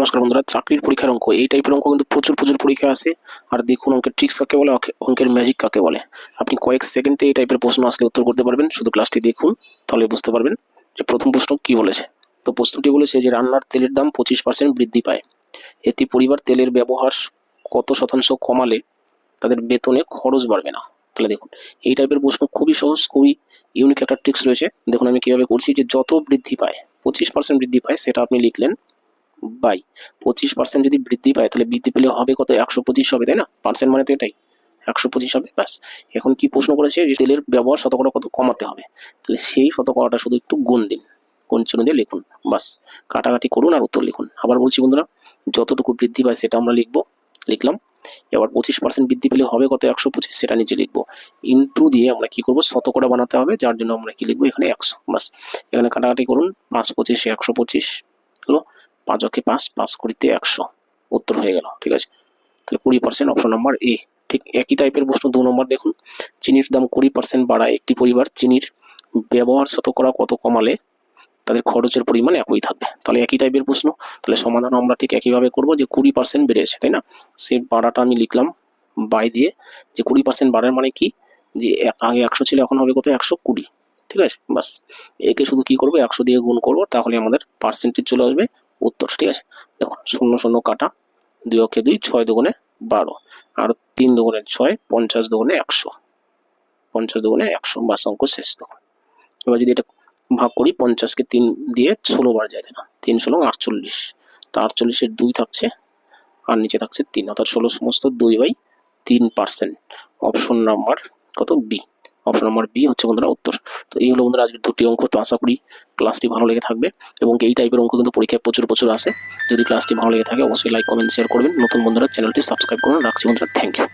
নমস্কার বন্ধুরা, চাকরির পরীক্ষার অঙ্ক। এই টাইপের অঙ্ক কিন্তু প্রচুর প্রচুর পরীক্ষা আসে আর দেখুন অঙ্কের ট্রিক্স কাকে বলে, অঙ্কে- অঙ্কের ম্যাজিক কাকে বলে। আপনি কয়েক সেকেন্ডে এই টাইপের প্রশ্ন আসলে উত্তর করতে পারবেন। শুধু ক্লাসটি দেখুন, তাহলে বুঝতে পারবেন যে প্রথম প্রশ্ন কি বলেছে। তো প্রশ্নটি বলেছে যে রান্নার তেলের দাম পঁচিশ পার্সেন্ট বৃদ্ধি পায়। একটি পরিবার তেলের ব্যবহার কত শতাংশ কমালে তাদের বেতনে খরচ বাড়বে না? তাহলে দেখুন, এই টাইপের প্রশ্ন খুবই সহজ, খুবই ইউনিক একটা ট্রিক্স রয়েছে। দেখুন আমি কীভাবে করছি যে যত বৃদ্ধি পায়, পঁচিশ পার্সেন্ট বৃদ্ধি পায়, সেটা আপনি লিখলেন বাই। পঁচিশ পার্সেন্ট যদি বৃদ্ধি পায়, তাহলে বৃদ্ধি পেলে হবে কত? একশো পঁচিশ হবে, তাই না? পার্সেন্ট মানে তো এটাই। একশো পঁচিশ হবে, ব্যাস। এখন কি প্রশ্ন করেছে যে তেলের ব্যবহার শতকরা কত? কমাতে হবে। তাহলে সেই শতকরাটা শুধু একটু গুণ দিন। চিহ্ন দিয়ে লিখুন বাস কাটাকাটি করুন আর উত্তর লিখুন। আবার বলছি বন্ধুরা, যতটুকু বৃদ্ধি পায় সেটা আমরা লিখব। লিখলাম। এবার পঁচিশ পার্সেন্ট বৃদ্ধি পেলে হবে কত? একশো পঁচিশ, সেটা নিচে লিখব। ইন্টু দিয়ে আমরা কি করব? শতকরা বানাতে হবে, যার জন্য আমরা কি লিখব? এখানে একশো বাস এখানে কাটাকাটি করুন, পাঁচ পঁচিশে, একশো পঁচিশ। পাঁচ অকে পাঁচ পাঁচ কুড়িতে একশো। উত্তর হয়ে গেল, ঠিক আছে? তাহলে কুড়ি পার্সেন্ট অপশন নাম্বার এ ঠিক একই টাইপের প্রশ্ন দু নম্বর দেখুন। চিনির দাম কুড়ি পার্সেন্ট বাড়ায় একটি পরিবার, চিনির ব্যবহার শতকরা কত কমালে তাদের খরচের পরিমাণ একই থাকবে? তাহলে একই টাইপের প্রশ্ন, তাহলে সমাধান আমরা ঠিক একইভাবে করব যে কুড়ি পার্সেন্ট বেড়েছে, তাই না? সে বাড়াটা আমি লিখলাম বাই দিয়ে, যে কুড়ি পার্সেন্ট বাড়ার মানে কি? যে আগে একশো ছিল, এখন হবে কত? একশো কুড়ি, ঠিক আছে? বাস একে শুধু কি করব? একশো দিয়ে গুণ করব, তাহলে আমাদের পার্সেন্টেজ চলে আসবে উত্তর, ঠিক আছে? দেখুন, শূন্য শূন্য কাটা, দুই অক্ষে দুই, ছয় দুগুণে বারো, আর তিন দুগুণে ছয়, পঞ্চাশ দুগুণে একশো, পঞ্চাশ দুগুণে একশো, বাস অঙ্ক শেষ, দেখুন। এবার যদি এটা ভাগ করি, পঞ্চাশকে তিন দিয়ে ষোলো বার যায় না? তিন ষোলো, আটচল্লিশ, তা আটচল্লিশের দুই থাকছে, আর নিচে থাকছে তিন, অর্থাৎ ষোলো সমস্ত দুই বাই তিন পার্সেন্ট। অপশন নাম্বার কত? বি। অপশন নাম্বার বি হচ্ছে বন্ধুরা উত্তর। তো এই হলো বন্ধুরা আজকের দুটি অঙ্ক। তো আশা করি ক্লাসটি ভালো লেগে থাকবে এবং এই টাইপের অঙ্ক কিন্তু পরীক্ষায় প্রচুর প্রচুর আসে। যদি ক্লাসটি ভালো লেগে থাকে, অবশ্যই লাইক কমেন্ট শেয়ার করবেন। নতুন বন্ধুরা চ্যানেলটি সাবস্ক্রাইব করুন। রাখছি বন্ধুরা থ্যাংক ইউ